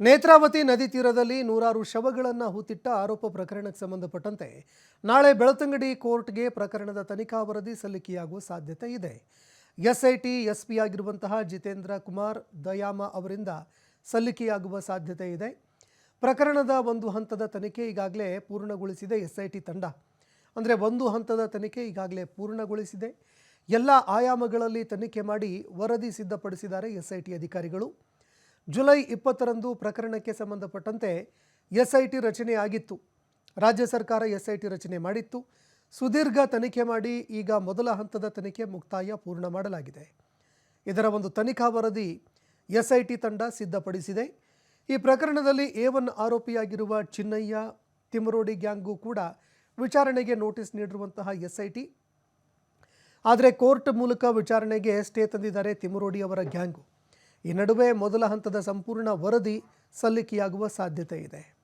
ನೇತ್ರಾವತಿ ನದಿ ತೀರದಲ್ಲಿ ನೂರಾರು ಶವಗಳನ್ನು ಹೂತಿಟ್ಟ ಆರೋಪ ಪ್ರಕರಣಕ್ಕೆ ಸಂಬಂಧಪಟ್ಟಂತೆ ನಾಳೆ ಬೆಳತಂಗಡಿ ಕೋರ್ಟ್ಗೆ ಪ್ರಕರಣದ ತನಿಖಾ ವರದಿ ಸಲ್ಲಿಕೆಯಾಗುವ ಸಾಧ್ಯತೆ ಇದೆ. ಎಸ್ಐಟಿ, ಎಸ್ಪಿ ಆಗಿರುವಂತಹ ಜಿತೇಂದ್ರ ಕುಮಾರ್, ದಯಾಮ ಅವರಿಂದ ಸಲ್ಲಿಕೆಯಾಗುವ ಸಾಧ್ಯತೆ ಇದೆ. ಪ್ರಕರಣದ ಒಂದು ಹಂತದ ತನಿಖೆ ಈಗಾಗಲೇ ಪೂರ್ಣಗೊಳಿಸಿದೆ ಎಸ್ಐಟಿ ತಂಡ. ಅಂದರೆ ಒಂದು ಹಂತದ ತನಿಖೆ ಈಗಾಗಲೇ ಪೂರ್ಣಗೊಳಿಸಿದೆ. ಎಲ್ಲ ಆಯಾಮಗಳಲ್ಲಿ ತನಿಖೆ ಮಾಡಿ ವರದಿ ಸಿದ್ಧಪಡಿಸಿದ್ದಾರೆ ಎಸ್ಐಟಿ ಅಧಿಕಾರಿಗಳು. ಜುಲೈ ಇಪ್ಪತ್ತರಂದು ಪ್ರಕರಣಕ್ಕೆ ಸಂಬಂಧಪಟ್ಟಂತೆ ಎಸ್ ಐ ಟಿ ರಚನೆ ಆಗಿತ್ತು. ರಾಜ್ಯ ಸರ್ಕಾರ ಎಸ್ ಐ ಟಿ ರಚನೆ ಮಾಡಿತ್ತು. ಸುದೀರ್ಘ ತನಿಖೆ ಮಾಡಿ ಈಗ ಮೊದಲ ಹಂತದ ತನಿಖೆ ಮುಕ್ತಾಯ ಪೂರ್ಣ ಮಾಡಲಾಗಿದೆ. ಇದರ ಒಂದು ತನಿಖಾ ವರದಿ ಎಸ್ ಐ ಟಿ ತಂಡ ಸಿದ್ಧಪಡಿಸಿದೆ. ಈ ಪ್ರಕರಣದಲ್ಲಿ ಎ ಒನ್ ಆರೋಪಿಯಾಗಿರುವ ಚಿನ್ನಯ್ಯ ತಿಮರೋಡಿ ಗ್ಯಾಂಗು ಕೂಡ ವಿಚಾರಣೆಗೆ ನೋಟಿಸ್ ನೀಡಿರುವಂತಹ ಎಸ್ ಐ ಟಿ ಆದರೆ ಕೋರ್ಟ್ ಮೂಲಕ ವಿಚಾರಣೆಗೆ ಸ್ಟೇ ತಂದಿದ್ದಾರೆ ತಿಮರೋಡಿ ಅವರ ಗ್ಯಾಂಗು. ಈ ನಡುವೆ ಮೊದಲ ಹಂತದ ಸಂಪೂರ್ಣ ವರದಿ ಸಲ್ಲಿಕೆಯಾಗುವ ಸಾಧ್ಯತೆ ಇದೆ.